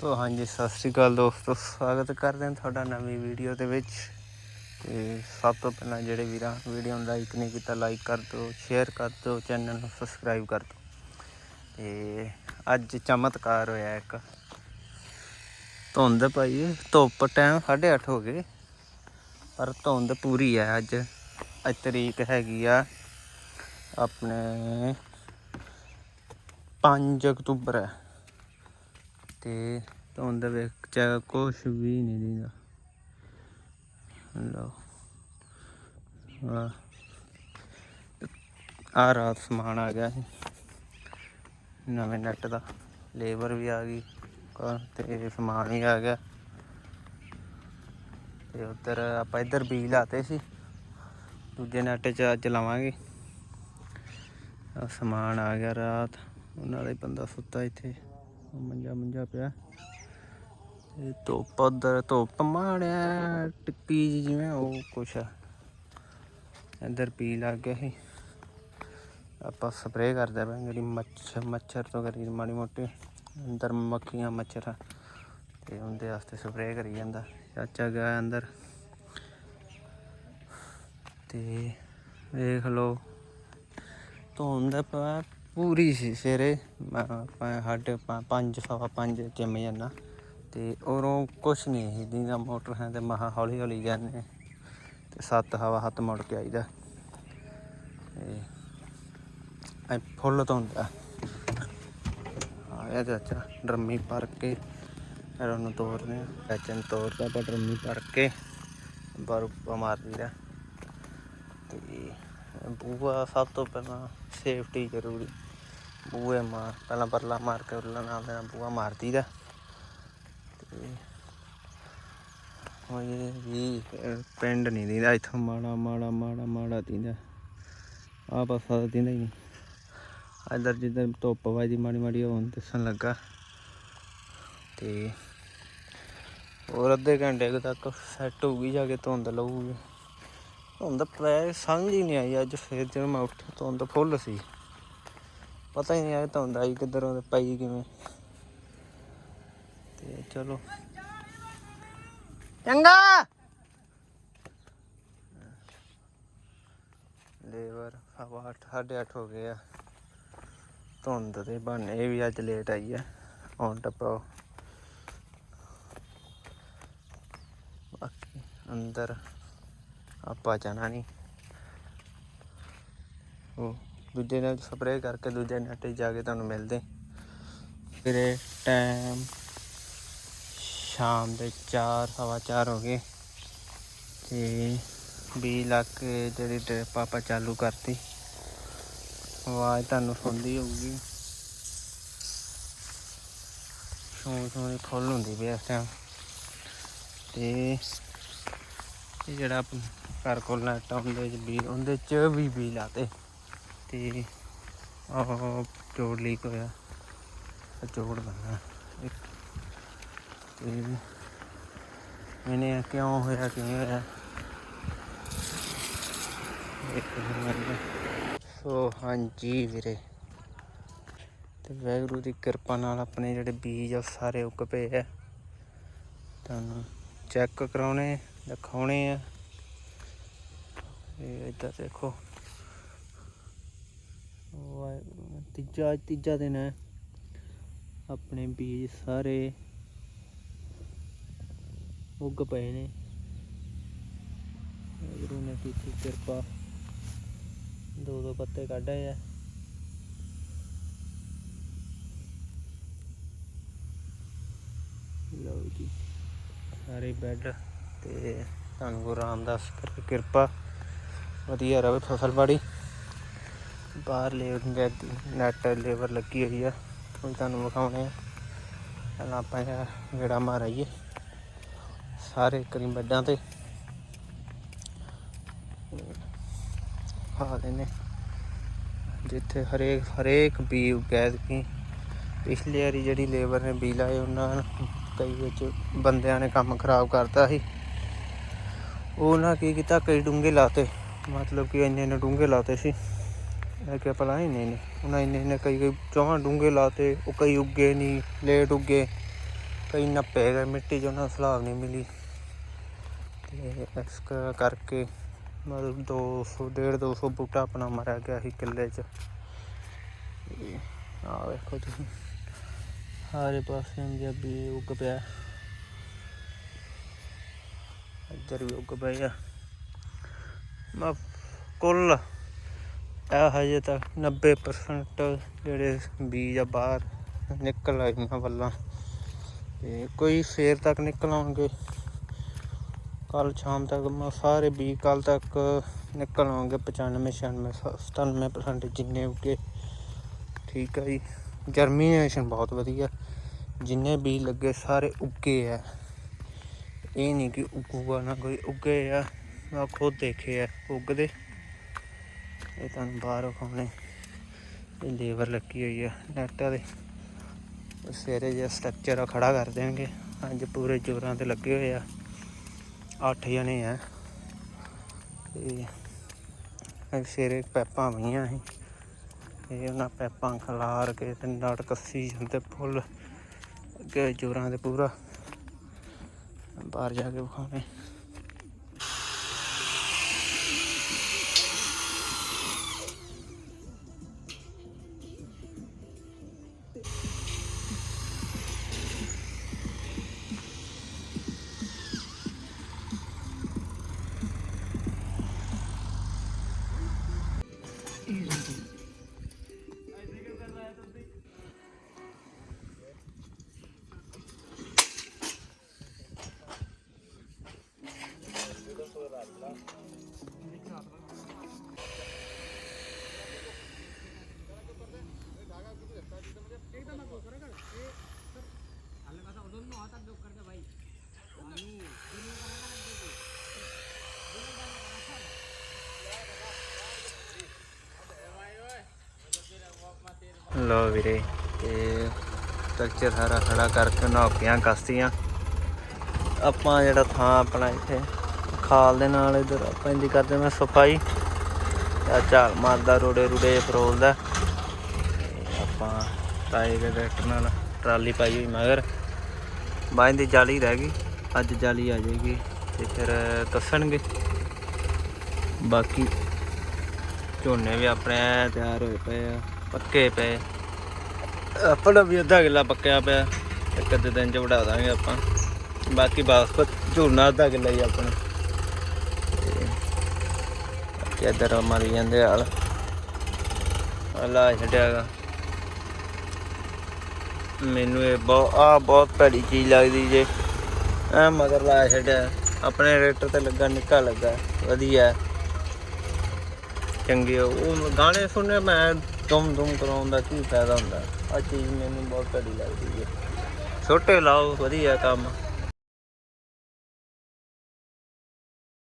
ਸੋ ਹਾਂਜੀ, ਸਤਿ ਸ੍ਰੀ ਅਕਾਲ ਦੋਸਤੋ। ਸਵਾਗਤ ਕਰਦੇ ਹਾਂ ਤੁਹਾਡਾ ਨਵੀਂ ਵੀਡੀਓ ਦੇ ਵਿੱਚ। ਤੇ ਸਭ ਤੋਂ ਪਹਿਲਾਂ ਜਿਹੜੇ ਵੀਰਾਂ, ਵੀਡੀਓ ਨੂੰ ਲਾਈਕ ਨਹੀਂ ਕੀਤਾ ਲਾਈਕ ਕਰ ਦਿਓ ਸ਼ੇਅਰ ਕਰ ਦਿਓ ਚੈਨਲ ਨੂੰ ਸਬਸਕ੍ਰਾਈਬ ਕਰ ਦਿਓ। ਤੇ ਅੱਜ ਚਮਤਕਾਰ ਹੋਇਆ ਇੱਕ। ਧੁੰਦ ਪਈ ਧੁੱਪ ਟਾਈਮ 8:30 ਹੋ ਗਏ। ਪਰ ਧੁੰਦ ਪੂਰੀ ਹੈ ਅੱਜ। ਅੱਜ ਤਰੀਕ ਹੈਗੀ ਆ ਆਪਣੇ 5 ਅਕਤੂਬਰ ਹੈ। ਤੇ ਧੁੰਦ ਵਿੱਚ ਕੁਛ ਵੀ ਨਹੀਂ ਦਿੰਦਾ। ਲਓ। ਆ ਰਾਤ ਸਮਾਨ ਆ ਗਿਆ ਸੀ। ਨਵੇਂ ਨੈਟ ਦਾ। ਲੇਬਰ ਵੀ ਆ ਗਈ। ਕ- ਤੇ ਸਮਾਨ ਵੀ ਆ ਗਿਆ। ਤੇ ਉਧਰ ਆਪਾਂ ਇੱਧਰ ਬੀਜ ਲਾਤੇ ਸੀ। ਦੂਜੇ ਨੈਟ 'ਚ ਅੱਜ ਲਾਵਾਂਗੇ। ਸਮਾਨ ਆ ਗਿਆ ਰਾਤ। ਉਹਨਾਂ ਦਾ ਹੀ ਬੰਦਾ ਸੁੱਤਾ ਇੱਥੇ। ਮੰਜਾ ਮੰਜਾ ਪਿਆ। ਤੇ ਧੁੱਪ, ਉਧਰ ਧੁੱਪ ਮਾੜਿਆ ਟਿੱਪੀ ਜਿਹੀ ਜਿਵੇਂ, ਉਹ ਕੁਛ ਆ। ਇੱਧਰ ਪੀ ਲੱਗ ਗਿਆ ਸੀ। ਆਪਾਂ ਸਪਰੇਅ ਕਰਦੇ ਪਏ ਜਿਹੜੀ ਮੱਛਰ ਮੱਛਰ ਤੋਂ ਕਰੀ ਮਾੜੀ ਮੋਟੀ। ਅੰਦਰ ਮੱਖੀਆਂ, ਮੱਛਰ, ਤੇ ਉਹਦੇ ਵਾਸਤੇ ਸਪਰੇਅ ਕਰੀ ਜਾਂਦਾ। ਚਾਚਾ ਗਿਆ ਅੰਦਰ। ਤੇ ਵੇਖ ਲਓ, ਧੁੰਦ ਪਾ ਪੂਰੀ ਸੀ ਸਵੇਰੇ ਮੈਂ ਮੈਂ ਸਾਢੇ ਪੰਜ ਸਵਾ ਪੰਜ ਜਿੰਮ ਜਾਂਦਾ ਤੇ ਉਰੋਂ ਕੁਛ ਨਹੀਂ ਸੀ ਦੀਦਾ ਮੋਟਰ ਹੈ ਤੇ ਮਹਾ ਹੌਲੀ ਹੌਲੀ ਜਾਂਦੇ। ਤੇ ਸੱਤ ਹਵਾ ਹੱਥ ਮੁੜ ਕੇ ਆਈਦਾ। ਤੇ ਐ ਫੁੱਲ ਧੁੰਦ। ਆ ਆਇਆ ਚਾਚਾ ਡਰਮੀ ਭਰ ਕੇ ਫਿਰ ਉਹਨੂੰ ਤੋੜਨੇ ਚਾਚਾ ਨੂੰ ਤੋੜਦਾ ਪਰ ਡਰਮੀ ਭਰ ਕੇ ਬਾਰੂ ਮਾਰ ਦੀਦਾ ਤੇ ਬੂਆ ਸਭ ਤੋਂ ਪਹਿਲਾਂ ਸੇਫਟੀ ਜ਼ਰੂਰੀ। ਬੂਏ ਮਾਰ, ਪਹਿਲਾਂ ਪਰਲਾ ਮਾਰ ਕੇ ਉਰਲਾ ਨਾਲ ਦੇ ਨਾਲ ਬੂਆ ਮਾਰਦੀ ਦਾ। ਤੇ ਵੀ ਪਿੰਡ ਨਹੀਂ ਦਿੰਦਾ, ਇੱਥੋਂ ਮਾੜਾ ਮਾੜਾ ਮਾੜਾ ਮਾੜਾ ਦਿੰਦਾ। ਆ ਪਾਸਾ ਤਾਂ ਦੀਦਾ ਹੀ ਨਹੀਂ ਇੱਧਰ ਜਿੱਧਰ ਧੁੱਪ ਵੱਜਦੀ, ਮਾੜੀ ਮਾੜੀ ਹੋਣ ਹੁਣ ਦਿਸਣ ਲੱਗਾ। ਤੇ ਹੋਰ ਅੱਧੇ ਘੰਟੇ ਤੱਕ ਸੈੱਟ ਹੋਊਗੀ, ਜਾ ਕੇ ਧੁੰਦ ਲਊਗੀ। ਧੁੰਦ ਪੈ, ਸਮਝ ਹੀ ਨਹੀਂ ਆਈ ਅੱਜ, ਫੇਰ ਜਦੋਂ ਮੈਂ ਉੱਠਿਆ, ਧੁੰਦ ਫੁੱਲ ਸੀ। ਪਤਾ ਹੀ ਨਹੀਂ ਆ ਆਇਆ ਧੁੰਦ ਆਈ ਕਿੱਧਰੋਂ ਪਾਈ ਕਿਵੇਂ। ਤੇ ਚਲੋ। ਚੰਗਾ। ਲੇਬਰ ਸਵਾ ਅੱਠ, ਸਾਢੇ ਅੱਠ ਹੋ ਗਏ ਆ। ਧੁੰਦ ਦੇ ਬਹਾਨੇ ਇਹ ਵੀ ਅੱਜ ਲੇਟ ਆਈ ਆ। ਔਨ ਟੱਪਾ। ਬਾਕੀ ਅੰਦਰ ਆਪਾਂ ਜਾਣਾ ਨਹੀਂ ਉਹ ਦੂਜੇ ਨਾਲ ਸਪਰੇਅ ਕਰਕੇ ਦੂਜੇ ਨੈਟ 'ਤੇ ਜਾ ਕੇ ਤੁਹਾਨੂੰ ਮਿਲਦੇ। ਫਿਰ ਟਾਈਮ ਸ਼ਾਮ ਦੇ 4 ਸਵਾ ਚਾਰ ਹੋ ਗਏ ਤੇ 20 ਲੱਖ ਜਿਹੜੀ ਡ੍ਰਿਪ ਆਪਾਂ ਚਾਲੂ ਕਰਤੀ। ਆਵਾਜ਼ ਤੁਹਾਨੂੰ ਸੁਣਦੀ ਹੋਊਗੀ। ਸ਼ੋਂ ਸ਼ੋਂ ਫੁੱਲ ਹੁੰਦੀ ਪਈ ਇਸ ਟਾਈਮ ਤੇ ਇਹ ਜਿਹੜਾ ਘਰ ਕੋਲ ਨੈਟ ਆ ਉਹਦੇ ਚ ਵੀ ਉਹਦੇ ਚ ਵੀ ਵੀ ਲਾਤੇ ਤੇ ਉਹ ਜੋੜ ਲੀਕ ਹੋਇਆ। ਆਹ ਜੋੜ ਬੰਨਾ ਇੱਕ, ਤੇ ਮੈਨੇ ਕਿਉਂ ਹੋਇਆ ਕਿਵੇਂ ਹੋਇਆ? ਇੱਕ ਸੋ ਹਾਂਜੀ ਵੀਰੇ। ਤੇ ਵੈਗਰੂ ਦੀ ਕਿਰਪਾ ਨਾਲ ਆਪਣੇ ਜਿਹੜੇ ਬੀਜ ਆ, ਉਹ ਸਾਰੇ ਉੱਗ ਪਏ ਆ। ਤੁਹਾਨੂੰ ਚੈੱਕ ਕਰਾਉਣੇ ਦਿਖਾਉਣੇ ਆ। ਇਹ ਇੱਧਰ ਦੇਖੋ। ਤੀਜਾ ਤੀਜਾ ਦਿਨ ਹੈ। ਆਪਣੇ ਬੀਜ ਸਾਰੇ ਉੱਗ ਪਏ ਨੇ। ਗੁਰੂ ਨੇ ਕੀਤੀ ਕਿਰਪਾ। ਦੋ ਦੋ ਪੱਤੇ ਕੱਢੇ ਆਏ ਆ। ਲਓ ਜੀ, ਸਾਰੇ ਬੈੱਡ ਤੇ ਤੁਹਾਨੂੰ ਗੁਰੂ ਰਾਮਦਾਸ ਕਰਕੇ ਕਿਰਪਾ। ਵਧੀਆ ਰਵੇ ਫਸਲ ਬਾੜੀ। ਬਾਹਰ ਲੇਬਰ ਨੈਟ ਲੇਬਰ ਲੱਗੀ ਹੋਈ ਆ। ਉਹ ਤੁਹਾਨੂੰ ਵਿਖਾਉਣੇ ਆ। ਪਹਿਲਾਂ ਆਪਾਂ ਇਹ ਗੇੜਾ ਮਾਰਾਈਏ। ਸਾਰੇ ਕਰੀ ਬੈੱਡਾਂ ਤੇ। ਹਾਲੇ ਨੇ। ਜਿੱਥੇ ਹਰੇਕ ਹਰੇਕ ਬੀ ਉਗੈਦ ਕੀ ਪਿਛਲੀ ਵਾਰੀ ਜਿਹੜੀ ਲੇਬਰ ਨੇ ਬੀ ਲਾਏ, ਉਹਨਾਂ ਕਈ ਵਿੱਚ ਬੰਦਿਆਂ ਨੇ ਕੰਮ ਖਰਾਬ ਕਰਤਾ ਸੀ। ਉਹਨਾਂ ਕੀ ਕੀਤਾ, ਕਈ ਡੂੰਘੇ ਲਾਤੇ। ਮਤਲਬ ਕਿ ਇੰਨੇ ਇੰਨੇ ਡੂੰਘੇ ਲਾਤੇ ਸੀ। ਇਹ ਕਿ ਭਲਾ ਇੰਨੇ ਇੰਨੇ ਉਹਨਾਂ ਇੰਨੇ ਇੰਨੇ ਕਈ ਕਈ ਚੌਹਾਂ ਡੂੰਘੇ ਲਾਤੇ, ਉਹ ਕਈ ਉੱਗੇ ਨਹੀਂ ਲੇਟ ਉੱਗੇ, ਕਈ ਨੱਪੇ ਗਏ, ਮਿੱਟੀ 'ਚ ਉਹਨਾਂ ਨੂੰ ਸਲਾਬ ਨਹੀਂ ਮਿਲੀ। ਤੇ ਇਸ ਕ- ਕਰਕੇ ਮਤਲਬ 200 150 200 ਬੂਟਾ ਆਪਣਾ ਮਰਿਆ ਗਿਆ ਸੀ ਕਿੱਲੇ 'ਚ। ਤੇ ਆਹ ਵੇਖੋ ਤੁਸੀਂ, ਸਾਰੇ ਪਾਸੇ ਪੰਜਾਬੀ ਉੱਗ ਪਿਆ। ਇੱਧਰ ਵੀ ਉੱਗ ਪਿਆ ਮੈਂ, ਕੁੱਲ ਇਹ ਹਜੇ ਤੱਕ 90% ਜਿਹੜੇ ਬੀਜ ਆ ਬਾਹਰ ਨਿਕਲ ਆਈਆਂ ਵੱਲਾਂ। ਤੇ ਕੋਈ ਸਵੇਰ ਤੱਕ ਨਿਕਲ ਆਉਣਗੇ। ਕੱਲ ਸ਼ਾਮ ਤੱਕ ਸਾਰੇ ਬੀਜ ਕੱਲ ਤੱਕ ਨਿਕਲ ਆਉਣਗੇ 95 96 97% ਜਿੰਨੇ ਉੱਗੇ ਠੀਕ ਆ ਜੀ। ਜਰਮੀਨੇਸ਼ਨ ਬਹੁਤ ਵਧੀਆ। ਜਿੰਨੇ ਬੀਜ ਲੱਗੇ ਸਾਰੇ ਉੱਗੇ ਆ। ਇਹ ਨਹੀਂ ਕਿ ਉੱਗੂਗਾ ਨਾ ਕੋਈ, ਉੱਗੇ ਆ। ਮੈਂ ਖੁਦ ਦੇਖੇ ਆ, ਉੱਗਦੇ। ਇਹ ਤੁਹਾਨੂੰ ਬਾਹਰ ਵਿਖਾਉਣੇ। ਇਹ ਲੇਬਰ ਲੱਗੀ ਹੋਈ ਆ ਨੈਟਾਂ ਦੇ। ਸਵੇਰੇ ਜਿਹਾ ਸਟਰਕਚਰ ਖੜਾ ਕਰ ਦੇਣਗੇ। ਅੱਜ ਪੂਰੇ ਜੋਰਾਂ ਤੇ ਲੱਗੇ ਹੋਏ ਆ। ਅੱਠ ਜਣੇ ਆ। ਤੇ ਇਹ ਸਵੇਰੇ ਪੈਪਾਂ ਪਈਆਂ ਸੀ। ਤੇ ਉਹਨਾਂ ਪੈਪਾਂ ਖਲਾਰ ਕੇ ਤੇ ਨਟ ਕੱਸੀ ਜਾਂਦੇ ਫੁੱਲ। ਅੱਗੇ ਜੋਰਾਂ ਤੇ ਪੂਰਾ। ਬਾਹਰ ਜਾ ਕੇ ਵਿਖਾਉਣੇ। ਲਓ ਵੀਰੇ। ਤੇ ਸਟਰਕਚਰ ਸਾਰਾ ਖੜਾ ਕਰਕੇ ਨੌਕੀਆਂ ਕਸਤੀਆਂ। ਆਪਾਂ ਜਿਹੜਾ ਥਾਂ ਆਪਣਾ ਇੱਥੇ ਖਾਲ ਦੇ ਨਾਲ ਇਧਰ ਆਪਾਂ ਇੰਦੀ ਕਰਦੇ ਮੈਂ ਸਫ਼ਾਈ। ਆ ਝਾਲ ਮਾਰਦਾ, ਰੋੜੇ ਰੁੜੇ ਫਰੋਲਦਾ। ਆਪਾਂ ਟਾਈ ਦੇ ਟਰੈਕਟਰ ਨਾਲ ਟਰਾਲੀ ਪਾਈ ਹੋਈ ਮਗਰ। ਬਾਈਂ ਦੀ ਜਾਲੀ ਰਹਿ ਗਈ, ਅੱਜ ਜਾਲੀ ਆ ਜਾਏਗੀ ਤੇ ਫਿਰ ਕੱਸਣਗੇ। ਬਾਕੀ ਝੋਨੇ ਵੀ ਆਪਣੇ ਤਿਆਰ ਹੋਏ ਪਏ ਆ, ਪੱਕੇ ਪਏ। ਆਪਣਾ ਵੀ ਅੱਧਾ ਕਿੱਲਾ ਪੱਕਿਆ ਪਿਆ। ਇੱਕ ਅੱਧੇ ਦਿਨ ਚ ਵੜਾ ਦਾਂਗੇ ਆਪਾਂ। ਬਾਕੀ ਬਾਸਪਤ ਝੂਰਨਾ ਅੱਧਾ ਕਿੱਲਾ ਹੀ ਆਪਣਾ। ਤੇ ਬਾਕੀ ਇੱਧਰ ਮਾਰੀ ਜਾਂਦੇ ਹਾਲ। ਅੱਲਾ ਛੱਡਿਆਗਾ ਮੈਨੂੰ ਇਹ ਬਹੁਤ ਆ ਬਹੁਤ ਭੈੜੀ ਚੀਜ਼ ਲੱਗਦੀ ਜੇ। ਐ ਮਗਰ ਲਾ ਛੱਡਿਆ। ਆਪਣੇ ਰੇਟਰ ਤੇ ਲੱਗਾ, ਨਿੱਕਾ ਲੱਗਾ। ਵਧੀਆ। ਚੰਗੇ ਉਹ ਗਾਣੇ ਸੁਣਨੇ ਮੈਂ ਦੁਮ ਦੁਮ ਕਰਾਉਣ ਦਾ ਕੀ ਫਾਇਦਾ ਹੁੰਦਾ। ਆ ਚੀਜ਼ ਮੈਨੂੰ ਬਹੁਤ ਘੜੀ ਲੱਗਦੀ ਹੈ। ਛੋਟੇ ਲਾਓ ਵਧੀਆ ਕੰਮ।